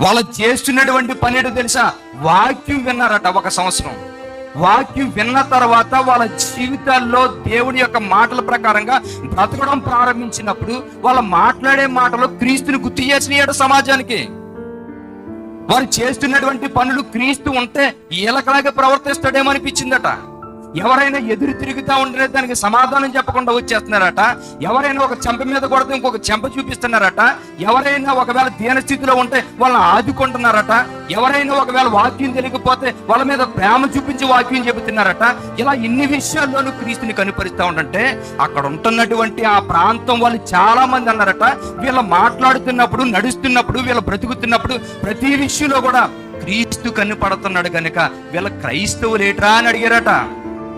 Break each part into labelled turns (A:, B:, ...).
A: వాళ్ళు చేస్తున్నటువంటి పని ఏంటో తెలుసా? వాక్యం విన్నారట ఒక సంవత్సరం. వాక్యం విన్న తర్వాత వాళ్ళ జీవితాల్లో దేవుడి యొక్క మాటల ప్రకారంగా బ్రతకడం ప్రారంభించినప్పుడు వాళ్ళ మాట్లాడే మాటలు క్రీస్తుని గుర్తు చేసినాయట సమాజానికి. వారు చేస్తున్నటువంటి పనులు క్రీస్తు ఉంటే ఈలకలాగా ప్రవర్తిస్తాడేమో అనిపించిందట. ఎవరైనా ఎదురు తిరుగుతా ఉంటే దానికి సమాధానం చెప్పకుండా వచ్చేస్తున్నారట. ఎవరైనా ఒక చెంప మీద కొడితే ఇంకొక చెంప చూపిస్తున్నారట. ఎవరైనా ఒకవేళ దీన స్థితిలో ఉంటే వాళ్ళని ఆదుకుంటున్నారట. ఎవరైనా ఒకవేళ వాక్యం తెలియకపోతే వాళ్ళ మీద ప్రేమ చూపించి వాక్యం చెబుతున్నారట. ఇలా ఇన్ని విషయాల్లోనూ క్రీస్తుని కనుపరుస్తా ఉండంటే అక్కడ ఉంటున్నటువంటి ఆ ప్రాంతం వాళ్ళు చాలా మంది అన్నారట. వీళ్ళ మాట్లాడుతున్నప్పుడు నడుస్తున్నప్పుడు వీళ్ళ బ్రతుకుతున్నప్పుడు ప్రతి విషయంలో కూడా క్రీస్తు కనిపడుతున్నాడు కనుక వీళ్ళ క్రైస్తవులేట్రా అని అడిగారట.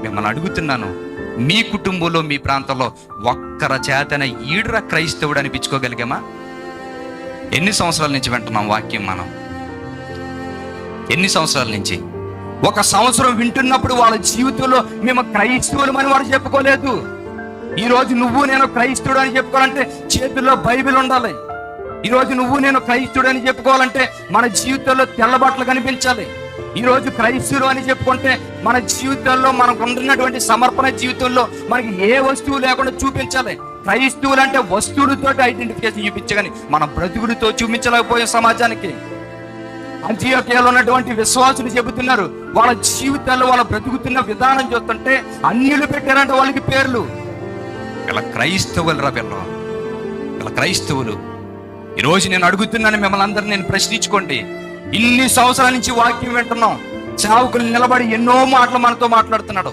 A: మిమ్మల్ని అడుగుతున్నాను. మీ కుటుంబంలో మీ ప్రాంతంలో ఒక్కర చేతన ఈడ్ర క్రైస్తవుడు అనిపించుకోగలిగామా? ఎన్ని సంవత్సరాల నుంచి వింటున్నాం వాక్యం మనం? ఎన్ని సంవత్సరాల నుంచి? ఒక సంవత్సరం వింటున్నప్పుడు వాళ్ళ జీవితంలో మేము క్రైస్తవులమని వారు చెప్పుకోలేదు. ఈ రోజు నువ్వు నేను క్రైస్తవుడు అని చెప్పుకోవాలంటే చేతుల్లో బైబిల్ ఉండాలి. ఈ రోజు నువ్వు నేను క్రైస్తుడు అని చెప్పుకోవాలంటే మన జీవితంలో తెల్లబాట్లు కనిపించాలి. ఈ రోజు అని చెప్పుకుంటే మన జీవితంలో మనకు ఉంటున్నటువంటి సమర్పణ జీవితంలో మనకి ఏ వస్తువు లేకుండా చూపించాలి. క్రైస్తవులు అంటే వస్తువులతో ఐడెంటిఫికేషన్ చూపించగాని మన బ్రతుకులతో చూపించలేకపోయే సమాజానికి. అంత్యోకేలో ఉన్నటువంటి విశ్వాసులు చెబుతున్నారు వాళ్ళ జీవితాల్లో వాళ్ళ బ్రతుకుతున్న విధానం చూస్తుంటే అన్యులు పెట్టారంటే వాళ్ళకి పేర్లు. ఇలా క్రైస్తవులు రా ఇలా క్రైస్తవులు. ఈరోజు నేను అడుగుతున్నాను మిమ్మల్ని అందరిని నేను ప్రశ్నించుకోండి. ఇన్ని సంవత్సరాల నుంచి వాక్యం వింటున్నాం. చావుకులు నిలబడి ఎన్నో మాటలు మనతో మాట్లాడుతున్నాడు.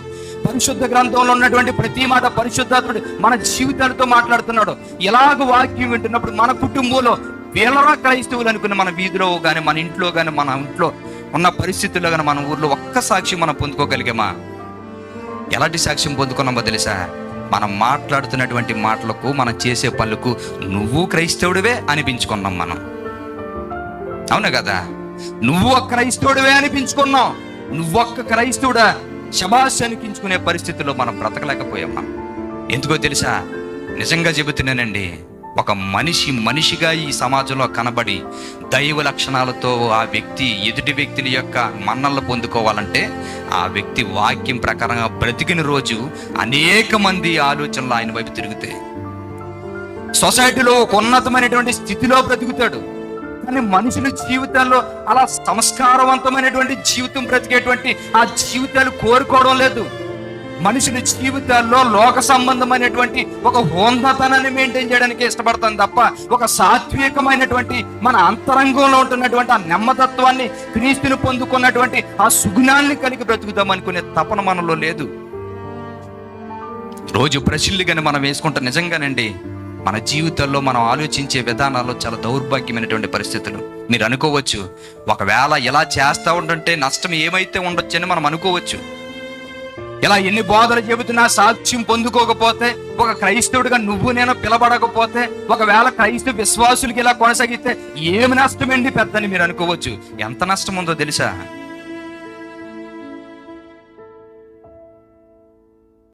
A: పరిశుద్ధ గ్రంథంలో ఉన్నటువంటి ప్రతి మాట పరిశుద్ధాత్ముడు మన జీవితాలతో మాట్లాడుతున్నాడు. ఎలాగ వాక్యం వింటున్నప్పుడు మన కుటుంబంలో వేలరా క్రైస్తవులు అనుకున్న మన వీధిలో కానీ మన ఇంట్లో కానీ మన ఇంట్లో ఉన్న పరిస్థితుల్లో కానీ మన ఊర్లో ఒక్క సాక్షి మనం పొందుకోగలిగామా? ఎలాంటి సాక్ష్యం పొందుకున్నామో తెలుసా? మనం మాట్లాడుతున్నటువంటి మాటలకు మనం చేసే పనులకు నువ్వు క్రైస్తవుడివే అనిపించుకున్నాం మనం. అవునా కదా? నువ్వు ఒక క్రైస్తవుడివే అనిపించుకున్నావు. నువ్వొక్క క్రైస్తవుడా శబాష్ అనిపించుకునే పరిస్థితుల్లో మనం బ్రతకలేకపోయాం మనం ఎందుకో తెలుసా? నిజంగా చెబుతున్నానండి ఒక మనిషి మనిషిగా ఈ సమాజంలో కనబడి దైవ లక్షణాలతో ఆ వ్యక్తి ఎదుటి వ్యక్తుల యొక్క మన్నలు పొందుకోవాలంటే ఆ వ్యక్తి వాక్యం ప్రకారంగా బ్రతికిన రోజు అనేక మంది ఆలోచనలు ఆయన వైపు తిరుగుతాయి. సొసైటీలో ఒక ఉన్నతమైనటువంటి స్థితిలో బ్రతుకుతాడు. కానీ మనుషుల జీవితాల్లో అలా సంస్కారవంతమైనటువంటి జీవితం బ్రతికేటువంటి ఆ జీవితాలు కోరుకోవడం లేదు. మనుషుల జీవితాల్లో లోక సంబంధమైనటువంటి ఒక హోందతనాన్ని మెయింటైన్ చేయడానికి ఇష్టపడతాం తప్ప ఒక సాత్వికమైనటువంటి మన అంతరంగంలో ఉంటున్నటువంటి ఆ నెమ్మదత్వాన్ని క్రీస్తుని పొందుకున్నటువంటి ఆ సుగుణాన్ని కలిగి బ్రతుకుదాం అనుకునే తపన మనలో లేదు. రోజు ప్రసిల్లి కానీ మనం వేసుకుంటాం. నిజంగానండి మన జీవితంలో మనం ఆలోచించే విధానాల్లో చాలా దౌర్భాగ్యమైనటువంటి పరిస్థితులు. మీరు అనుకోవచ్చు ఒకవేళ ఇలా చేస్తా ఉంటుంటే నష్టం ఏమైతే ఉండొచ్చని మనం అనుకోవచ్చు. ఇలా ఎన్ని బోధలు చెబుతున్నా సాక్ష్యం పొందుకోకపోతే ఒక క్రైస్తవుడిగా నువ్వు నేను పిలబడకపోతే ఒకవేళ క్రైస్తవ విశ్వాసులకి ఇలా కొనసాగితే ఏమి నష్టమండి పెద్దని మీరు అనుకోవచ్చు. ఎంత నష్టం ఉందో తెలుసా?